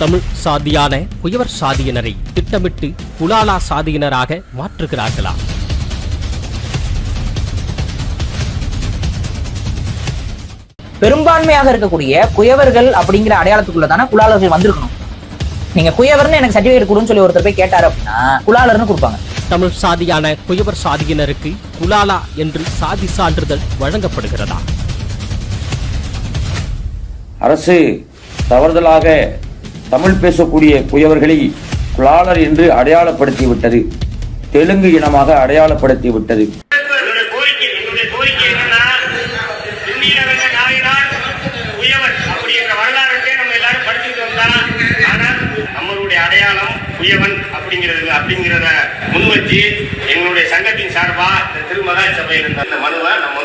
தமிழ் சாதியான குயவர் சாதியினரை திட்டமிட்டு குலாலா சாதியினராக மாற்றுகிறார்களா? பெரும்பான்மையாக இருக்கக்கூடிய குயவர்கள் அப்படிங்கிற அடையாளத்துக்குள்ள தானே குலாளர்கள் வந்திருக்கணும். நீங்க குயவர்னு எனக்கு சர்டிபிகேட் கொடுன்னு சொல்லி ஒருத்தர் போய் கேட்டாரு அப்படின்னா குலாளர்னு கொடுப்பாங்க. தமிழ் சாதியான குயவர் சாதியினருக்கு குலாலா என்று சாதி சான்றிதழ் வழங்கப்படுகிறதா? அரசு தவறுதலாக தமிழ் பேசக்கூடிய குயவர்களை குலாளர் என்று அடையாளப்படுத்தி விட்டது தெலுங்கு இனமாக அடையாளப்படுத்தி விட்டது கோரிக்கை கோரிக்கை நம்ம எல்லாரும் நம்மளுடைய அடையாளம் உயவன் அப்படிங்கிறது அப்படிங்கிறத முன்வச்சு எங்களுடைய சங்கத்தின் சார்பா இந்த திருமகா சபையில் இருந்த அந்த மனுவை நம்ம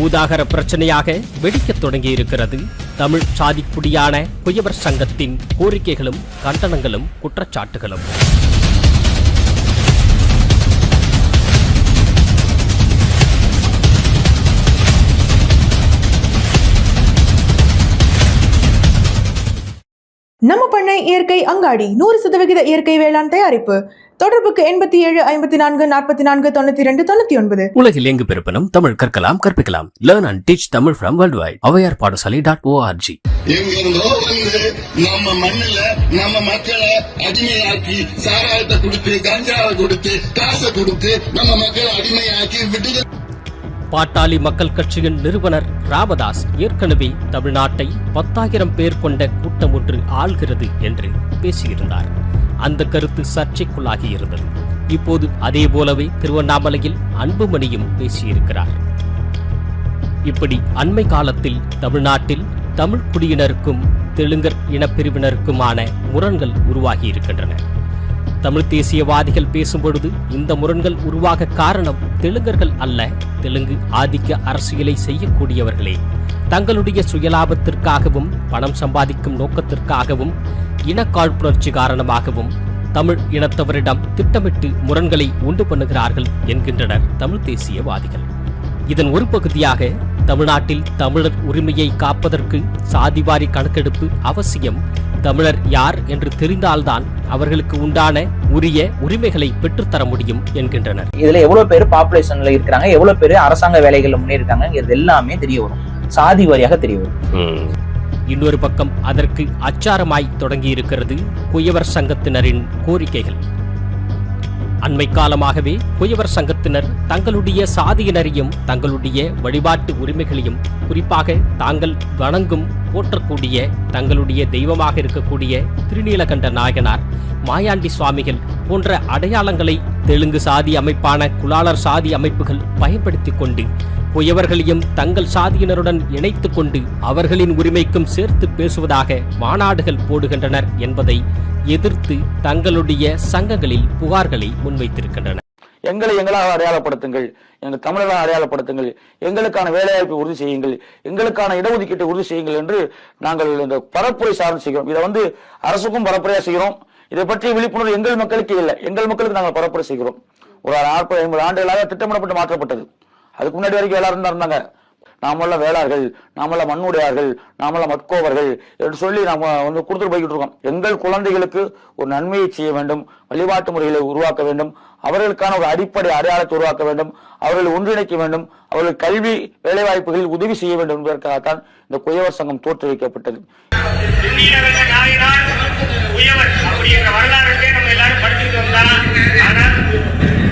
பூதாகர பிரச்சனையாக வெடிக்கத் தொடங்கியிருக்கிறது. தமிழ் சாதிக்குடியான குயவர் சங்கத்தின் கோரிக்கைகளும் கண்டனங்களும் குற்றச்சாட்டுகளும். நம்ம பண்ணை இயற்கை அங்காடி நூறு சதவிகித இயற்கை வேளாண் தயாரிப்பு. தொடர்புக்கு எண்பத்தி ஏழு ஐம்பத்தி நான்கு நாற்பத்தி நான்கு தொண்ணூத்தி ரெண்டு தொண்ணூத்தி ஒன்பது. உலகில் எங்கு பிறப்பினும் தமிழ் கற்கலாம் கற்பிக்கலாம். Learn and teach Tamil from world wide Avvaiyar Padasalai dot ORG நம்ம மண்ணுல நம்ம மக்களை அடிமையாக்கி சாராயத்தை கொடுத்து கஞ்சாவை கொடுத்து காசை கொடுத்து நம்ம மக்களை அடிமையாக்கி விடுதலை பாட்டாளி மக்கள் கட்சியின் நிறுவனர் ராமதாஸ் ஏற்கனவே தமிழ்நாட்டை பத்தாயிரம் பேர் கொண்ட கூட்டம் ஒன்று ஆள்கிறது என்று பேசியிருந்தார். அந்த கருத்து சர்ச்சைக்குள்ளாகி இருந்தது. இப்போது அதே போலவே திருவண்ணாமலையில் அன்புமணியும் பேசியிருக்கிறார். இப்படி அண்மை காலத்தில் தமிழ்நாட்டில் தமிழ் குடியினருக்கும் தெலுங்கர் இனப்பிரிவினருக்குமான முரண்கள் உருவாகி இருக்கின்றன தமிழ் தேசியவாதிகள் பேசும்பொழுது இந்த முரண்கள் உருவாக காரணம் தெலுங்கர்கள் அல்ல. தெலுங்கு ஆதிக்க அரசியலை செய்யக்கூடியவர்களே. தங்களுடைய சுயலாபத்திற்காகவும் பணம் சம்பாதிக்கும் நோக்கத்திற்காகவும் இனக்காழ்ப்புணர்ச்சி காரணமாகவும் தமிழ் இனத்தவரிடம் திட்டமிட்டு முரண்களை உண்டு பண்ணுகிறார்கள் என்கின்றனர் தமிழ் தேசியவாதிகள். இதன் ஒரு பகுதியாக தமிழ்நாட்டில் தமிழர் உரிமையை காப்பதற்கு சாதிவாரி கணக்கெடுப்பு அவசியம் தமிழர் யார் என்று தெரிந்தால்தான் அவர்களுக்கு உண்டான உரிய உரிமைகளை பெற்றுத்தர முடியும் என்கின்றனர். இதுல எவ்வளவு பேர் பாப்புலேஷன்ல இருக்கிறாங்க எவ்வளவு பேர் அரசாங்க வேலைகள்ல முன்னேறிருக்காங்கிறது எல்லாமே தெரிய வரும். சாதி வாரியாக தெரிய வரும். இன்னொரு பக்கம் அதற்கு அச்சாரமாய் தொடங்கியிருக்கிறது குயவர் சங்கத்தினரின் கோரிக்கைகள். அண்மை காலமாகவே குயவர் சங்கத்தினர் தங்களுடைய சாதியினரையும் தங்களுடைய வழிபாட்டு உரிமைகளையும் குறிப்பாக தாங்கள் வணங்கும் போற்றக்கூடிய தங்களுடைய தெய்வமாக இருக்கக்கூடிய திருநீலகண்ட நாயனார் மாயாண்டி சுவாமிகள் போன்ற அடையாளங்களை தெலுங்கு சாதி அமைப்பான குலாளர் சாதி அமைப்புகள் பயன்படுத்திக் கொண்டு குயவர்களையும் தங்கள் சாதியினருடன் இணைத்து கொண்டு அவர்களின் உரிமைக்கும் சேர்த்து பேசுவதாக மாநாடுகள் போடுகின்றனர் என்பதை எதிர்த்து தங்களுடைய சங்கங்களில் புகார்களை முன்வைத்திருக்கின்றனர். எங்களை எங்களாக அடையாளப்படுத்துங்கள். எங்கள் தமிழராக அடையாளப்படுத்துங்கள். எங்களுக்கான வேலைவாய்ப்பை உறுதி செய்யுங்கள். எங்களுக்கான இடஒதுக்கீட்டை உறுதி செய்யுங்கள் என்று நாங்கள் இந்த பரப்புரை சார்ந்து செய்கிறோம். இதை வந்து அரசுக்கும் பரப்புரையா செய்கிறோம். இதை பற்றிய விழிப்புணர்வு எங்கள் மக்களுக்கு இல்லை. எங்கள் மக்களுக்கு நாங்கள் பரப்புரை செய்கிறோம். ஒரு நாற்பது ஐம்பது ஆண்டுகளாக திட்டமிடப்பட்டு மாற்றப்பட்டது. அதுக்கு முன்னாடி வரைக்கும் எல்லாரும் தான் இருந்தாங்க. நாமல்ல வேளார்கள் நாமல்ல மண்ணுடையார்கள் நாமல்ல மட்கோவர்கள் என்று சொல்லி நாம வந்து கொடுத்துட்டு போய்கிட்டு இருக்கோம். எங்கள் குழந்தைகளுக்கு ஒரு நன்மையை செய்ய வேண்டும் வழிபாட்டு முறைகளை உருவாக்க வேண்டும் அவர்களுக்கான ஒரு அடிப்படை அடையாளத்தை உருவாக்க வேண்டும் அவர்களை ஒன்றிணைக்க வேண்டும் அவர்கள் கல்வி வேலைவாய்ப்புகளில் உதவி செய்ய வேண்டும் என்பதற்காகத்தான் இந்த குயவர் சங்கம் தோற்றுவிக்கப்பட்டது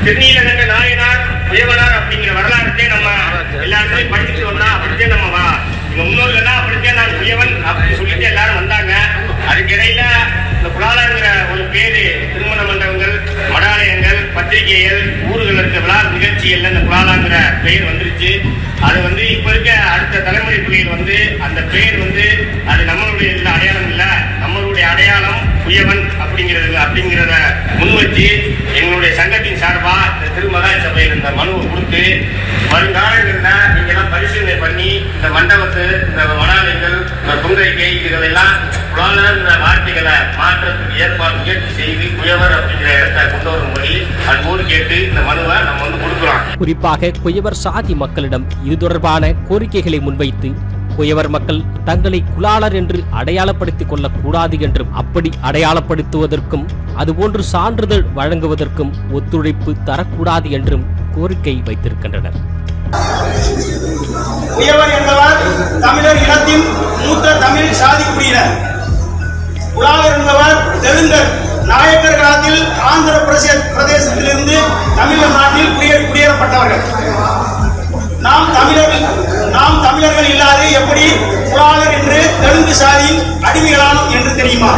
திருநீலகண்ட நாயனார் உயவர் அப்படிங்கிற நம்ம பத்திரிகைகள் ஊர்களுக்கு இருக்க விழா நிகழ்ச்சிகள்ல இந்த குலாலாங்கிற பெயர் வந்துருச்சு. அது வந்து இப்ப இருக்க அடுத்த தலைமுறை பிள்ளைகள் வந்து அந்த பெயர் வந்து அது நம்மளுடைய இதுல அடையாளம் இல்ல. நம்மளுடைய அடையாளம் உயவன் அப்படிங்கிறது அப்படிங்கிறத முன்வச்சு எங்களுடைய சங்கத்தின் சார்பா இந்த திருமகா சபையில் இந்த மனுவை கொடுத்து வருங்காலங்கள்ல நீங்க எல்லாம் பரிசீலனை பண்ணி இந்த மண்டபத்து இந்த மணாலயங்கள் இந்த குங்கரிக்கை இதுகளெல்லாம் புலாலர்ன்ற வார்த்தைகளை மாற்றத்துக்கு ஏற்பாடு முயற்சி செய்து குயவர் அப்படிங்கிற இடத்தை கொண்டு வரும்படி அன்போடு கேட்டு இந்த மனுவை நம்ம வந்து கொடுக்குறோம் குறிப்பாக குயவர் சாதி மக்களிடம் இது தொடர்பான கோரிக்கைகளை முன்வைத்து குயவர் மக்கள் தங்களை குலாளர் என்று அடையாளப்படுத்திக் கொள்ளக் கூடாது என்றும் அப்படி அடையாளப்படுத்துவதற்கும் அதுபோன்று சான்றிதழ் வழங்குவதற்கும் ஒத்துழைப்பு தரக்கூடாது என்றும் கோரிக்கை வைத்திருக்கின்றனர். என்பவர் தமிழர் இனத்தின் மூத்த தமிழ் சாதி குடியினர். உலாவர் என்பவர் தெலுங்கர். நாயக்கர் காலத்தில் ஆந்திர பிரதேச பிரதேசத்திலிருந்து தமிழ்நாட்டில் குடியே குடியேறப்பட்டவர்கள். நாம் தமிழர்கள் நாம் தமிழர்கள் இல்லாது எப்படி உலாளர் என்று தெலுங்கு சாதியின் அடிமைகளானோம் என்று தெரியுமா?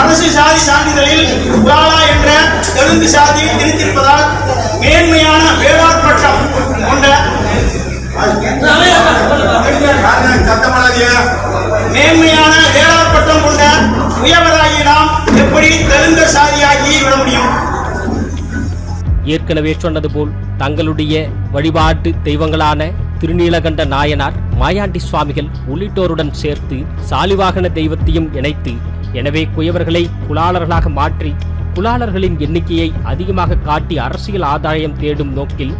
அரசு சாதி சான்றிதழில் உலாலா என்ற தெலுங்கு சாதி திணித்திருப்பதால் மேன்மையான வேளாண் பட்டம் கொண்ட மேன்மையான வேளாண் பட்டம் கொண்ட உயவராகி நாம் எப்படி தெலுங்க சாதியாகி விட முடியும்? ஏற்கனவே சொன்னது போல் தங்களுடைய வழிபாட்டு தெய்வங்களான திருநீலகண்ட நாயனார் மாயாண்டி சுவாமிகள் உள்ளிட்டோருடன் சேர்த்து சாலிவாகன தெய்வத்தையும் இணைத்து எனவே குயவர்களை குலாளர்களாக மாற்றி குலாளர்களின் எண்ணிக்கையை அதிகமாக காட்டி அரசியல் ஆதாயம் தேடும் நோக்கில்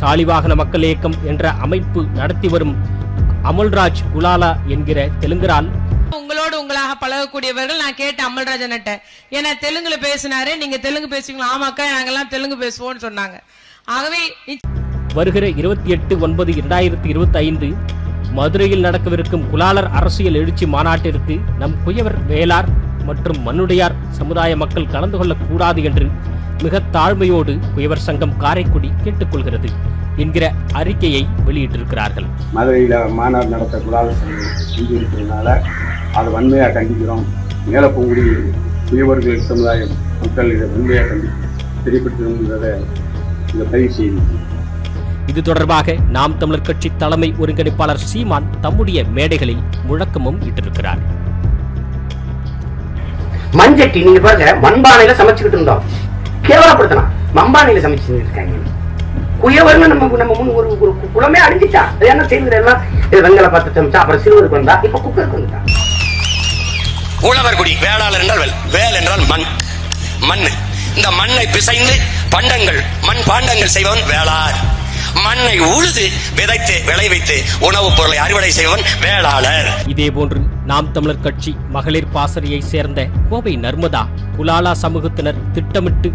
சாலிவாகன மக்கள் இயக்கம் என்ற அமைப்பு நடத்தி வரும் அமல்ராஜ் குலாலா என்கிற தெலுங்கரால் உங்களோடு உங்களாக பழகக்கூடியவர்கள் நான் கேட்டேன் அமல்ராஜன்ட்ட ஏன்னா தெலுங்குல பேசினாரு நீங்க தெலுங்கு பேசுவீங்களா? ஆமாக்கா நாங்கெல்லாம் தெலுங்கு பேசுவோம்னு சொன்னாங்க. ஆகவே வருகிற இருபத்தி எட்டு ஒன்பது இரண்டாயிரத்தி இருபத்தி ஐந்து மதுரையில் நடக்கவிருக்கும் குலாளர் அரசியல் எழுச்சி மாநாட்டிற்கு நம் குயவர் வேளார் மற்றும் மண்ணுடையார் சமுதாய மக்கள் கலந்து கொள்ளக்கூடாது என்று மிக தாழ்மையோடு குயவர் சங்கம் காரைக்குடி கேட்டுக்கொள்கிறது என்கிற அறிக்கையை வெளியிட்டிருக்கிறார்கள். மதுரையில் மாநாடு நடத்த குலால் செஞ்சு இருக்கிறதுனால அதை வன்மையாக கண்டிக்கிறோம். மேலப்பூங்குடி குயவர்கள் சமுதாயம் மக்கள் இதை வன்மையாக கண்டி தெரியப்படுத்தணுங்கிறத இந்த பதிவு செய்தி இது தொடர்பாக நாம் தமிழர் கட்சி தலைமை ஒருங்கிணைப்பாளர் சீமான் தம்முடைய மேடைகளில் முழக்கமும் இட்டிருக்கிறார். மண்சட்டி நீங்க பாருங்க மண்பானையில சமைச்சுக்கிட்டு இருந்தோம். கேவலப்படுத்தலாம் மண்பானையில சமைச்சு இருக்காங்க. குயவர்னு நம்ம நம்ம முன் ஒரு ஒரு குளமே அழிஞ்சிட்டா என்ன செய்யுது எல்லாம் இது வெங்கல பத்து சமைச்சா அப்புறம் சிறுவருக்கு வந்தா இப்ப குக்கருக்கு உழவர் குடி வேளாளர் என்றால் வேல் என்றால் மண் மண். இந்த மண்ணை பிசைந்து பண்டங்கள் மண் பாண்டங்கள் செய்பவன் வேளார். மண்ணை உழுது விதைத்து விளைவித்து உணவுப் பொருளை அறுவடை செய்வன் வேளாளர். இதே போன்று நாம் தமிழர் கட்சி மகளிர் பாசறையை சேர்ந்த கோவை நர்மதா குலாலா சமூகத்தினர் திட்டமிட்டு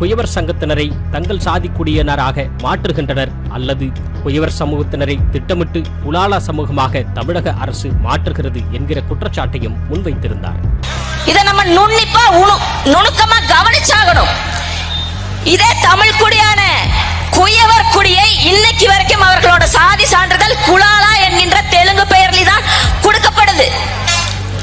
குயவர் சங்கத்தினரை தங்கள் சாதி குடியினராக மாற்றுகின்றனர் அல்லது குயவர் சமூகத்தினரை திட்டமிட்டு குலாலா சமூகமாக தமிழக அரசு மாற்றுகிறது என்கிற குற்றச்சாட்டையும் முன்வைத்திருந்தார். இதை நம்ம நுண்ணிப்பா உணு- நுணுக்கமா கவனிச்சாகணும். இதே தமிழ் குடியான குயவர் குடியை இன்னைக்கு வரைக்கும் அவர்களோட சாதி சான்றிதழ் குலாலா என்கின்ற தெலுங்கு பெயரில் தான் கொடுக்கப்படுது.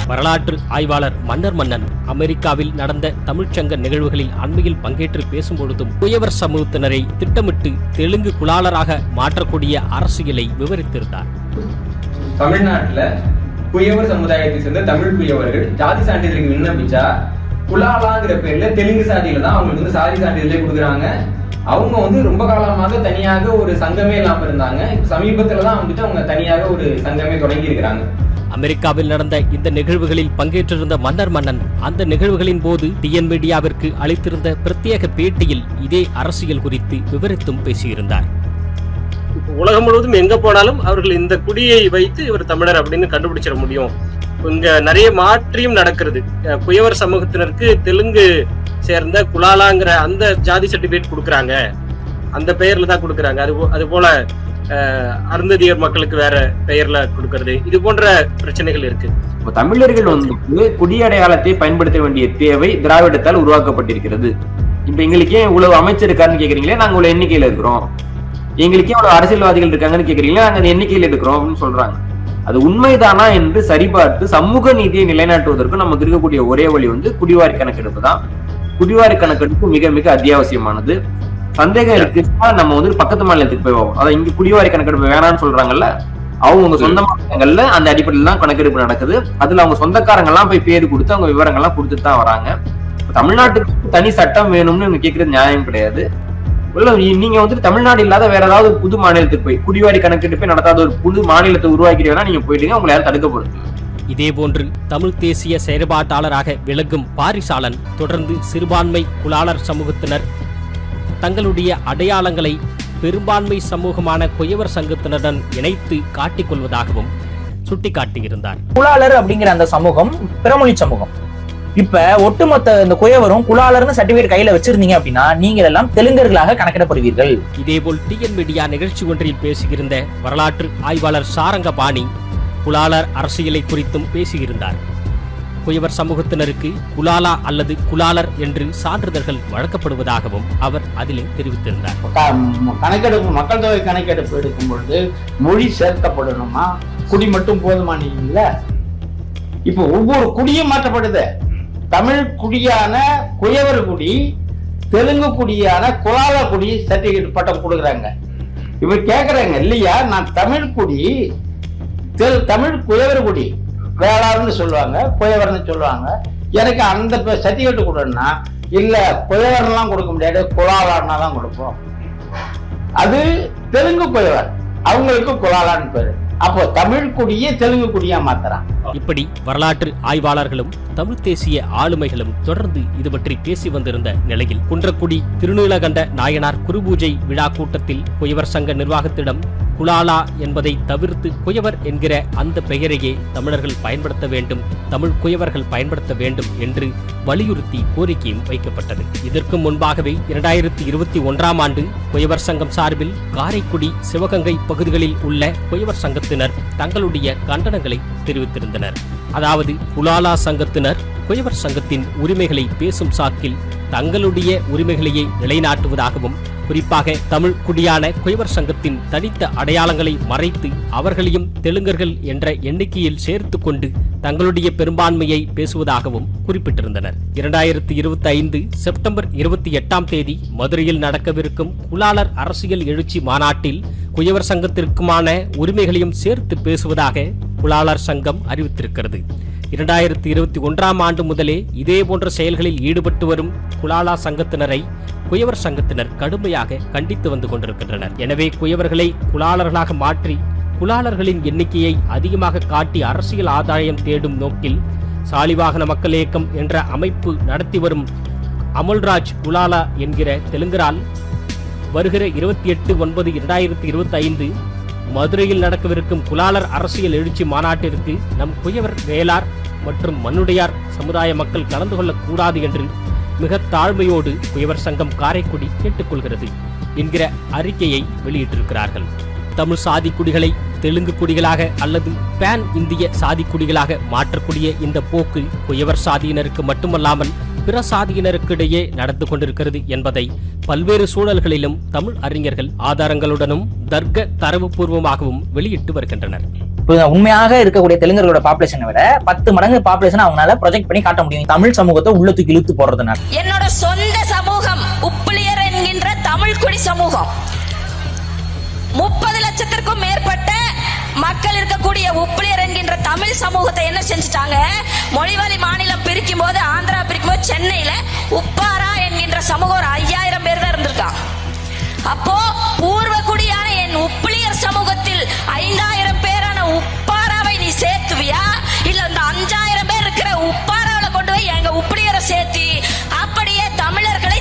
வரலாற்று ஆய்வாளர் மன்னர் மன்னன் அமெரிக்காவில் நடந்த தமிழ்ச்சங்க நிகழ்வுகளில் அண்மையில் பங்கேற்று பேசும்பொழுதும் குயவர் சமூகத்தினரை திட்டமிட்டு தெலுங்கு குலாளராக மாற்றக்கூடிய அரசியலை விவரித்திருந்தார். தமிழ்நாட்டில் குயவர் சமுதாயத்தை சேர்ந்த தமிழ் குயவர்கள் ஜாதி சான்றிதழுக்கு விண்ணப்பிச்சா குலாலாங்கிற பேர்ல தெலுங்கு சாதியில தான் அவங்களுக்கு வந்து சாதி சான்றிதழே கொடுக்குறாங்க. அவங்க வந்து ரொம்ப காலமாக தனியாக ஒரு சங்கமே இல்லாம இருந்தாங்க. சமீபத்துல தான் வந்துட்டு அவங்க தனியாக ஒரு சங்கமே தொடங்கி இருக்கிறாங்க அமெரிக்காவில் நடந்த இந்த நிகழ்வுகளில் பங்கேற்றிருந்த மன்னர் மன்னன் அந்த நிகழ்வுகளின் போது டிஎன் மீடியாவிற்கு அளித்திருந்த பிரத்யேக பேட்டியில் இதே அரசியல் குறித்து விவரித்தும் பேசியிருந்தார். உலகம் முழுவதும் எங்க போனாலும் அவர்கள் இந்த குடியை வைத்து இவர் தமிழர் அப்படின்னு கண்டுபிடிச்சிட முடியும். இங்க நிறைய மாற்றியும் நடக்கிறது. குயவர் சமூகத்தினருக்கு தெலுங்கு சேர்ந்த குலாலாங்கிற அந்த ஜாதி சர்டிபிகேட் கொடுக்குறாங்க. அந்த பெயர்ல தான் கொடுக்குறாங்க. அது போ- அது போல அருந்ததியர் மக்களுக்கு வேற பெயர்ல கொடுக்கறது. இது போன்ற பிரச்சனைகள் இருக்கு. இப்ப தமிழர்கள் வந்து குடியடையாளத்தை பயன்படுத்த வேண்டிய தேவை திராவிடத்தால் உருவாக்கப்பட்டிருக்கிறது. இப்ப எங்களுக்கு ஏன் இவ்வளவு அமைச்சர் இருக்காருன்னு கேக்குறீங்களே நாங்க இவ்வளவு எண்ணிக்கையில இருக்கிறோம். எங்களுக்கு ஏன் இவ்வளவு அரசியல்வாதிகள் இருக்காங்கன்னு கேக்குறீங்களா நாங்க எண்ணிக்கையில இருக்கிறோம் அப்படின்னு சொல்றாங்க. அது உண்மைதானா என்று சரிபார்த்து சமூக நீதியை நிலைநாட்டுவதற்கு நமக்கு இருக்கக்கூடிய ஒரே வழி வந்து குடிவாரி கணக்கெடுப்பு தான். குடிவாரி கணக்கெடுப்பு மிக மிக அத்தியாவசியமானது. சந்தேகம் இருக்குன்னா நம்ம வந்து பக்கத்து மாநிலத்துக்கு போய் அதான் இங்க குடிவாரி கணக்கெடுப்பு வேணாம்னு சொல்றாங்கல்ல அவங்க சொந்த மாநிலங்கள்ல அந்த அடிப்படையில் தான் கணக்கெடுப்பு நடக்குது. அதுல அவங்க சொந்தக்காரங்க எல்லாம் போய் பேர் கொடுத்து அவங்க விவரங்கள்லாம் கொடுத்துட்டு தான் வராங்க. தமிழ்நாட்டுக்கு தனி சட்டம் வேணும்னு இவங்க கேட்கறது நியாயம் கிடையாது. இல்ல நீங்க வந்துட்டு தமிழ்நாடு இல்லாத வேற ஏதாவது புது மாநிலத்துக்கு போய் குடிவாரி கணக்கெடுப்பே நடத்தாத ஒரு புது மாநிலத்தை உருவாக்கிட்டு வேணா நீங்க போயிட்டீங்க உங்களை யாரும் தடுக்க போறது. இதேபோன்று தமிழ் தேசிய செயற்பாட்டாளராக விளங்கும் பாரிசாலன் தொடர்ந்து சிறுபான்மை குலாளர் சமூகத்தினர் தங்களுடைய அடையாளங்களை பெரும்பான்மை சமூகமான குயவர் சங்கத்தினருடன் இணைத்து காட்டிக் கொள்வதாகவும் சுட்டிக்காட்டியிருந்தார். குலாளர் அப்படிங்கிற அந்த சமூகம் பிறமொழி சமூகம். இப்ப ஒட்டுமொத்த இந்த குயவரும் குலாளர்னு சர்டிபிகேட் கையில வச்சிருந்தீங்க அப்படின்னா நீங்கள் எல்லாம் தெலுங்கர்களாக கணக்கிடப்படுவீர்கள். இதேபோல் டிஎன் மீடியா நிகழ்ச்சி ஒன்றில் பேசியிருந்த வரலாற்று ஆய்வாளர் சாரங்கபாணி குலாலர் அரசியலை குறித்தும் பேசியிருந்தார். குயவர் சமூகத்தினருக்கு குலாலா அல்லது குலாலர் என்று சான்றிதழ்கள் வழங்கப்படுவதாகவும் அவர் அதிலே தெரிவித்திருந்தார். கணக்கெடுப்பு மக்கள் தொகை கணக்கெடுப்பு எடுக்கும் பொழுது மொழி சேர்க்கப்படணுமா? குடி மட்டும் போதுமா இல்ல? இப்போ ஒவ்வொரு குடியும் மாற்றப்படுது. தமிழ் குடியான குயவர் குடி தெலுங்கு குடியான குலால குடி சர்டிபிகேட் பட்டம் கொடுக்குறாங்க. இப்ப கேக்குறாங்க இல்லையா நான் தமிழ் குடி தமிழ் குயவர் குடி வேளாறுன்னு சொல்லுவாங்க குயவர்னு சொல்லுவாங்க. எனக்கு அந்த சர்டிஃபிகேட் கொடுன்னா இல்லை குயவர்லாம் கொடுக்க முடியாது குலாலான்னா தான் கொடுப்போம். அது தெலுங்கு புயவர். அவங்களுக்கு குலாலான்னு பேர். அப்போ தமிழ் குடியே தெலுங்கு குடியா மாத்துறான் இப்படி வரலாற்று ஆய்வாளர்களும் தமிழ் தேசிய ஆளுமைகளும் தொடர்ந்து இது பற்றி பேசி வந்திருந்த நிலையில் குன்றக்குடி திருநீலகண்ட நாயனார் குருபூஜை விழா கூட்டத்தில் புயவர் சங்க நிர்வாகத்திடம் குலாலா என்பதை தவிர்த்து குயவர் என்கிற அந்த பெயரையே தமிழர்கள் பயன்படுத்த வேண்டும் தமிழ் குயவர்கள் பயன்படுத்த வேண்டும் என்று வலியுறுத்தி கோரிக்கையும் வைக்கப்பட்டது. இதற்கு முன்பாகவே இரண்டாயிரத்தி இருபத்தி ஒன்றாம் ஆண்டு குயவர் சங்கம் சார்பில் காரைக்குடி சிவகங்கை பகுதிகளில் உள்ள குயவர் சங்கத்தினர் தங்களுடைய கண்டனங்களை தெரிவித்திருந்தனர். அதாவது குலாலா சங்கத்தினர் குயவர் சங்கத்தின் உரிமைகளை பேசும் சாக்கில் தங்களுடைய உரிமைகளையே நிலைநாட்டுவதாகவும் குறிப்பாக தமிழ் குடியான குயவர் சங்கத்தின் தனித்த அடையாளங்களை மறைத்து அவர்களையும் தெலுங்கர்கள் என்ற எண்ணிக்கையில் சேர்த்து கொண்டு தங்களுடைய பெரும்பான்மையை பேசுவதாகவும் குறிப்பிட்டிருந்தனர். இரண்டாயிரத்தி இருபத்தி ஐந்து செப்டம்பர் இருபத்தி எட்டாம் தேதி மதுரையில் நடக்கவிருக்கும் குலாளர் அரசியல் எழுச்சி மாநாட்டில் குயவர் சங்கத்திற்குமான உரிமைகளையும் சேர்த்து பேசுவதாக குலாளர் சங்கம் அறிவித்திருக்கிறது. இரண்டாயிரத்தி இருபத்தி ஒன்றாம் ஆண்டு முதலே இதே போன்ற செயல்களில் ஈடுபட்டு வரும் குலாலா சங்கத்தினரை குயவர் சங்கத்தினர் கடுமையாக கண்டித்து வந்து கொண்டிருக்கின்றனர். எனவே குயவர்களை குலாளர்களாக மாற்றி குலாளர்களின் எண்ணிக்கையை அதிகமாக காட்டி அரசியல் ஆதாயம் தேடும் நோக்கில் சாலிவாகன மக்கள் இயக்கம் என்ற அமைப்பு நடத்தி வரும் அமுல்ராஜ் குலாலா என்கிற தெலுங்கரால் வருகிற இருபத்தி எட்டு ஒன்பது இரண்டாயிரத்தி இருபத்தி ஐந்து மதுரையில் நடக்கவிருக்கும் குலாலர் அரசியல் எழுச்சி மாநாட்டிற்கு நம் குயவர் வேளார் மற்றும் மண்ணுடையார் சமுதாய மக்கள் கலந்து கொள்ளக்கூடாது என்று மிக தாழ்மையோடு குயவர் சங்கம் காரைக்குடி கேட்டுக்கொள்கிறது என்கிற அறிக்கையை வெளியிட்டிருக்கிறார்கள். தமிழ் சாதி குடிகளை தெலுங்கு குடிகளாக அல்லது பேன் இந்திய சாதி குடிகளாக மாற்றக்கூடிய இந்த போக்கு குயவர் சாதியினருக்கு மட்டுமல்லாமல் பிற சாதியினருக்கிடையே நடந்து கொண்டிருக்கிறது என்பதை பல்வேறு சூழல்களிலும் தமிழ் அறிஞர்கள் ஆதாரங்களுடனும் தர்க்க தரவுபூர்வமாகவும் வெளியிட்டு வருகின்றனர். இப்போ உண்மையாக இருக்கக்கூடிய தெலுங்கர்களோட பாப்புலேஷனை விட பத்து மடங்கு பாப்புலேஷன் அவங்களால ப்ரொஜெக்ட் பண்ணி காட்ட முடியும். தமிழ் சமூகத்தை உள்ள தூக்கி இழுத்து போடுறதுனால. என்னோட சொந்த சமூகம் உப்பிலியர் என்கின்ற தமிழ் குடி சமூகம். முப்பது லட்சத்திற்கும் மேற்பட்ட மக்கள் இருக்கக்கூடிய உப்பிலியர் என்கின்ற தமிழ் சமூகத்தை என்ன செஞ்சுட்டாங்க? மொழிவழி மாநிலம் பிரிக்கும் போது ஆந்திரா பிரிக்கும் போது சென்னையில உப்பாரா என்கின்ற சமூகம் ஒரு ஐயாயிரம் பேர் தான் இருந்திருக்காங்க அப்போ பூர்வகுடியான என் உப்பிலியர் சமூகத்தில் ஐந்தாயிரம் பேரான உப்பாராவை நீ சேர்த்துவியா? இல்ல இந்த அஞ்சாயிரம் பேர் இருக்கிற உப்பாராவில கொண்டு போய் எங்க உப்பிலியரை சேர்த்தி அப்படியே தமிழர்களை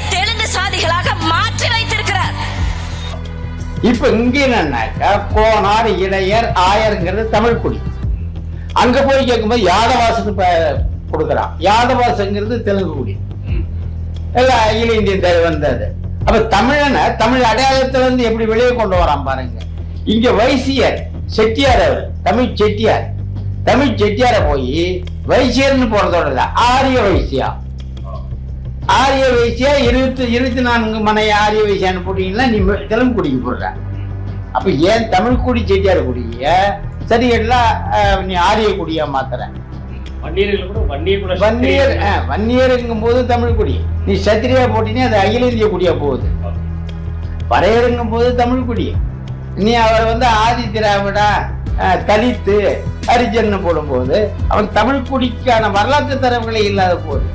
இப்ப இங்க என்னன்னாக்கா கோனார் இடையர் ஆயருங்கிறது தமிழ் குடி. அங்க போய் கேட்கும்போது யாதவாசன் ப- கொடுக்கறான். யாதவாசங்கிறது தெலுங்கு குடி. எல்லாம் அகில இந்தியன் தலை வந்தது. அப்ப தமிழனை தமிழ் அடையாளத்துல இருந்து எப்படி வெளியே கொண்டு வரான் பாருங்க. இங்க வைசியர் செட்டியார் அவர் தமிழ் செட்டியார். தமிழ் செட்டியார போய் வைசியர்னு போறதோட ஆரிய வைசியா. ஆரிய வைசியா இருபத்தி இருபத்தி நான்கு மனை ஆரிய வைசியான்னு போட்டீங்கன்னா நீ தெலுங்கு குடிக்கு போடுற. அப்ப ஏன் தமிழ் குடி செட்டியார் குடிய? சரி எல்லாம் நீ ஆரிய குடியா மாத்துற. வன்னியர் வன்னியருங்கும் போது தமிழ் குடி நீ சத்திரியா போட்டீங்கன்னா அது அகில இந்திய குடியா போகுது. பறையருங்கும் போது தமிழ் குடி நீ அவர் வந்து ஆதி திராவிடா தலித்து ஹரிஜன் போடும்போது அவன் தமிழ் குடிக்கான வரலாற்று தரவுகளே இல்லாத போகுது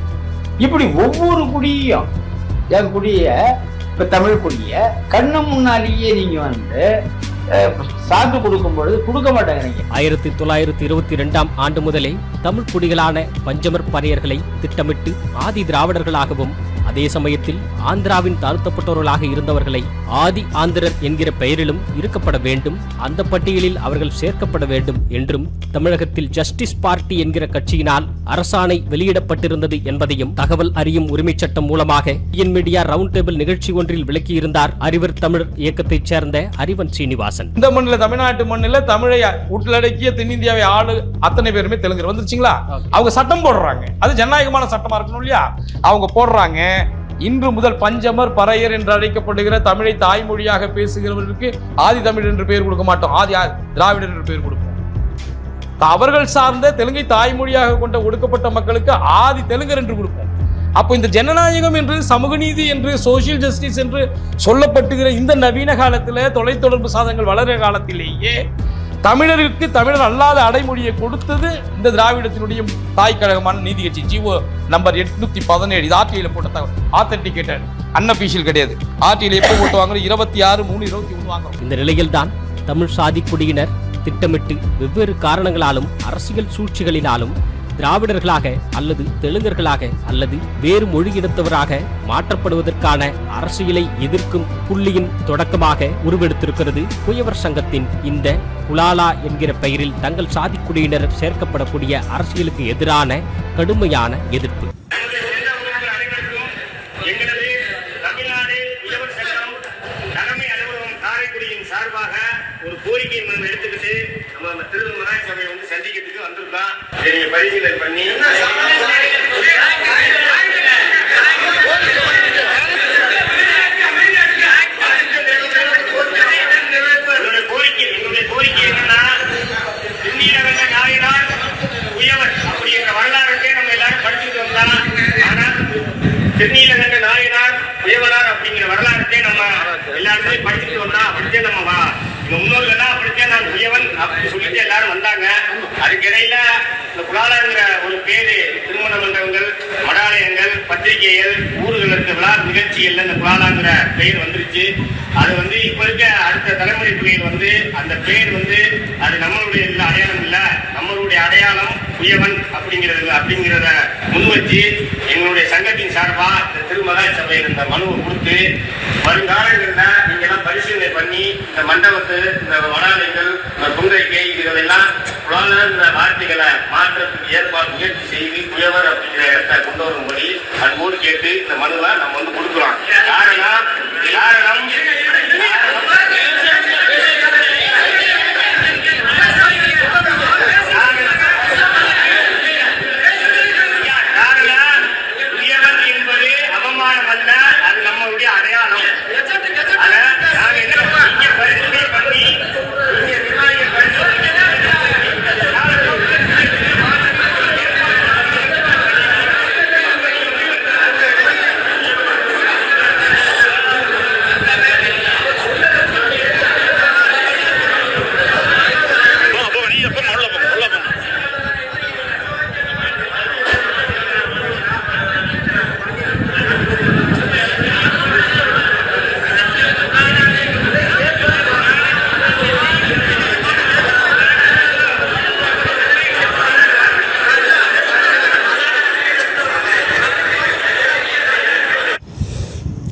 இப்படி ஒவ்வொரு குடியும் என் குடிய இப்ப தமிழ் குடிய கண்ணு முன்னாலேயே நீங்க வந்து அஹ், சான்று கொடுக்கும் பொழுது கொடுக்க மாட்டாங்க ஆயிரத்தி தொள்ளாயிரத்தி இருபத்தி இரண்டாம் ஆண்டு முதலே தமிழ் குடிகளான பஞ்சமர் பறையர்களை திட்டமிட்டு ஆதி திராவிடர்களாகவும் அதே சமயத்தில் ஆந்திராவின் தாழ்த்தப்பட்டவர்களாக இருந்தவர்களை ஆதி ஆந்திரர் என்கிற பெயரிலும் இருக்கப்பட வேண்டும் அந்த பட்டியலில் அவர்கள் சேர்க்கப்பட வேண்டும் என்றும் தமிழகத்தில் ஜஸ்டிஸ் பார்ட்டி என்கிற கட்சியினால் அரசாணை வெளியிடப்பட்டிருந்தது என்பதையும் தகவல் அறியும் உரிமைச் சட்டம் மூலமாக இன் மீடியா ரவுண்ட் டேபிள் நிகழ்ச்சி ஒன்றில் விளக்கியிருந்தார் அறிவர் தமிழர் இயக்கத்தைச் சேர்ந்த அறிவன் சீனிவாசன். இந்த மண்ணில் தமிழ்நாட்டு மண்ணில் தமிழை உள்ளடக்கிய தென்னிந்தியாவை ஆளு அத்தனை பேருமே தெலுங்கு வந்துருச்சுங்களா? அவங்க சட்டம் போடுறாங்க. அது ஜனநாயகமான சட்டமா இருக்கணும் இல்லையா? அவங்க போடுறாங்க. இன்று முதல் பஞ்சமர் பறையர் என்று அழைக்கப்படுகிற தமிழை தாய்மொழியாக பேசுகிறவர்களுக்கு ஆதி தமிழ் என்று பெயர் கொடுக்க மாட்டோம். ஆதி திராவிடர் என்று பெயர் கொடுப்போம். அவர்கள் சார்ந்த தெலுங்கை தாய்மொழியாக கொண்ட ஒடுக்கப்பட்ட மக்களுக்கு ஆதி தெலுங்கர் என்று கொடுப்போம். அப்போ இந்த ஜனநாயகம் என்று சமூக நீதி என்று சோசியல் ஜஸ்டிஸ் என்று சொல்லப்பட்டுகிற இந்த நவீன காலத்தில் தொலைத்தொடர்பு சாதனங்கள் வளர காலத்திலேயே தமிழருக்கு தமிழர் அல்லாத அடைமொழியை கொடுத்தது இந்த திராவிடத்தினுடைய தாய் கழகமான நீதி கட்சி. ஜிஓ நம்பர் எட்நூத்தி பதினேழு. இது ஆர்டிஐல போட்ட தகவல். ஆத்தென்டிகேட்டட் அன்அபிஷியல் கிடையாது. ஆர்டிஐல எப்போ போட்டு வாங்குறோம்? இருபத்தி ஆறு மூணு இருபத்தி ஒன்று வாங்குறோம். இந்த நிலையில்தான் தமிழ் சாதி குடியினர் திட்டமிட்டு வெவ்வேறு காரணங்களாலும் அரசியல் சூழ்ச்சிகளினாலும் திராவிடர்களாக அல்லது தெலுங்கர்களாக அல்லது வேறு மொழி மாற்றப்படுவதற்கான அரசியலை எதிர்க்கும் புள்ளியின் தொடக்கமாக உருவெடுத்திருக்கிறது குயவர் சங்கத்தின் இந்த குலாலா என்கிற பெயரில் தங்கள் சாதிக்குடியினர் சேர்க்கப்படக்கூடிய அரசியலுக்கு எதிரான கடுமையான எதிர்ப்பு. சார்பாக ஒரு கோரிக்கை மனு எடுத்துக்கிட்டு நம்ம திரு சபையை வந்து சந்திக்கிறதுக்கு வந்திருக்கோம். நீங்க பரிசீலனை பண்ணி என்னுடைய கோரிக்கை என்னுடைய கோரிக்கை என்னன்னா திருநீலகண்ட நாயனார் உயவர் அப்படி என்ற வரலாறுக்கே நம்ம எல்லாரும் படிச்சுட்டு வந்தா ஆனா திருநீலகண்ட நாயனார் உயவனார் அப்படிங்கிற வரலாறுக்கே நம்ம எல்லாருமே படிச்சுட்டு வந்தா அப்படித்தே நம்ம வா எங்க முன்னோர்கள்லாம் அப்படித்தே நான் உயவன் அப்படின்னு சொல்லிட்டு எல்லாரும் வந்தாங்க. அதுக்கு இடையில இந்த குலாலங்கிற ஒரு பேரு திருமண மண்டபங்கள் மடாலயங்கள் பத்திரிகைகள் ஊர்களுக்கு விழா நிகழ்ச்சிகள்ல இந்த குலாலாங்கிற பெயர் வந்துருச்சு. அது வந்து இப்ப இருக்க அடுத்த தலைமுறை பிள்ளைகள் வந்து அந்த பெயர் வந்து அது நம்மளுடைய அடையாளம் இல்லை. நம்மளுடைய அடையாளம் உயவன் அப்படிங்கிறது அப்படிங்கிறத முன்வச்சு எங்களுடைய சங்கத்தின் சார்பா இந்த திருமகாய் சபையில் இந்த மனுவை கொடுத்து வருங்காலங்களில் நீங்க எல்லாம் பரிசீலனை பண்ணி இந்த மண்டபத்து இந்த வடாலயங்கள் இந்த புங்கைக்கை இதுகளெல்லாம் புலாலன்ற வார்த்தைகளை மாற்றத்துக்கு ஏற்பாடு முயற்சி செய்து புயவர் அப்படிங்கிற இடத்த கொண்டு வரும்படி அன்போடு கேட்டு இந்த மனுவை நம்ம வந்து கொடுக்கலாம் காரணம் காரணம்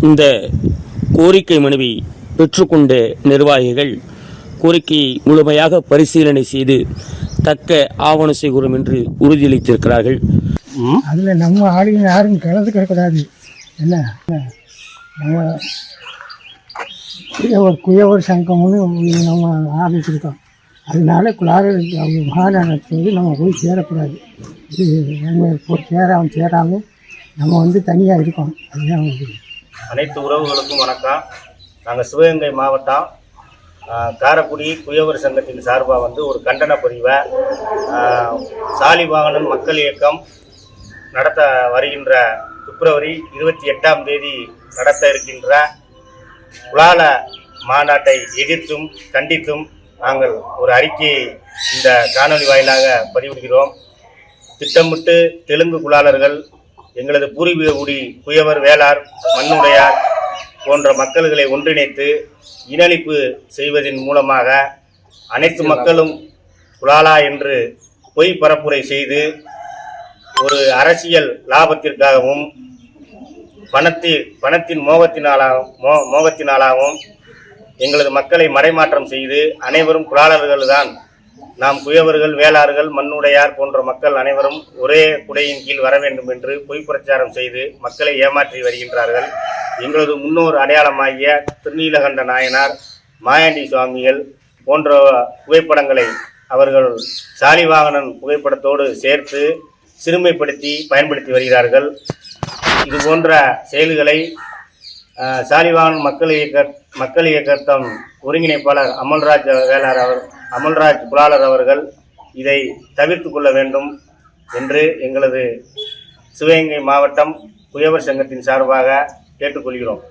இந்த கோரிக்கை மனுவை பெற்றுக்கொண்ட நிர்வாகிகள் கோரிக்கையை முழுமையாக பரிசீலனை செய்து தக்க ஆவணம் செய்கிறோம் என்று உறுதியளித்திருக்கிறார்கள். அதில் நம்ம ஆளுங்க யாரும் கலந்துக்க கூடாது என்ன? நம்ம குயவர் குயவர் சங்கம்னு நம்ம ஆரம்பிச்சிருக்கோம். அதனால அவங்க மகாநாடத்துக்கு நம்ம போய் சேரக்கூடாது. இது நம்ம போய் சேராமல் சேராமல் நம்ம வந்து தனியாக இருக்கோம். அதுதான் அனைத்து உறவுகளுக்கும் வணக்கம். நாங்கள் சிவகங்கை மாவட்டம் காரக்குடி காரைக்குடி குயவர் சங்கத்தின் சார்பாக வந்து ஒரு கண்டன பதிவை சாலி சாலிவாகனன் மக்கள் இயக்கம் நடத்த வருகின்ற பிப்ரவரி இருபத்தி எட்டாம் தேதி நடத்த இருக்கின்ற குலால மாநாட்டை எதிர்த்தும் கண்டித்தும் நாங்கள் ஒரு அறிக்கையை இந்த காணொலி வாயிலாக பதிவிடுகிறோம். திட்டமிட்டு தெலுங்கு குலாளர்கள் எங்களது பூர்வீக குடி குயவர் வேளார் மண்ணுடையார் போன்ற மக்கள்களை ஒன்றிணைத்து இனழிப்பு செய்வதன் மூலமாக அனைத்து மக்களும் குலாலா என்று பொய் பரப்புரை செய்து ஒரு அரசியல் லாபத்திற்காகவும் பணத்தில் பணத்தின் மோகத்தினாலாகவும் மோ மோகத்தினாலாகவும் எங்களது மக்களை மடைமாற்றம் செய்து அனைவரும் குலாளர்கள் தான் நாம் குயவர்கள் வேளார்கள் மண்ணுடையார் போன்ற மக்கள் அனைவரும் ஒரே குடையின் கீழ் வர வேண்டும் என்று பொய் பிரச்சாரம் செய்து மக்களை ஏமாற்றி வருகின்றார்கள். எங்களது முன்னோர் அடையாளமாகிய திருநீலகண்ட நாயனார் மாயாண்டி சுவாமிகள் போன்ற புகைப்படங்களை அவர்கள் சாலிவாகனன் புகைப்படத்தோடு சேர்த்து சிறுமைப்படுத்தி பயன்படுத்தி வருகிறார்கள். இது போன்ற செயல்களை அஹ், சாலிவாகன் மக்கள் இயக்க மக்கள் இயக்கத்தம் ஒருங்கிணைப்பாளர் அமல்ராஜ் வேளார் அவர் அமல்ராஜ் புலாலர் அவர்கள் இதை தவிர்த்து கொள்ள வேண்டும் என்று எங்களது சிவகங்கை மாவட்டம் குயவர் சங்கத்தின் சார்பாக கேட்டுக்கொள்கிறோம்.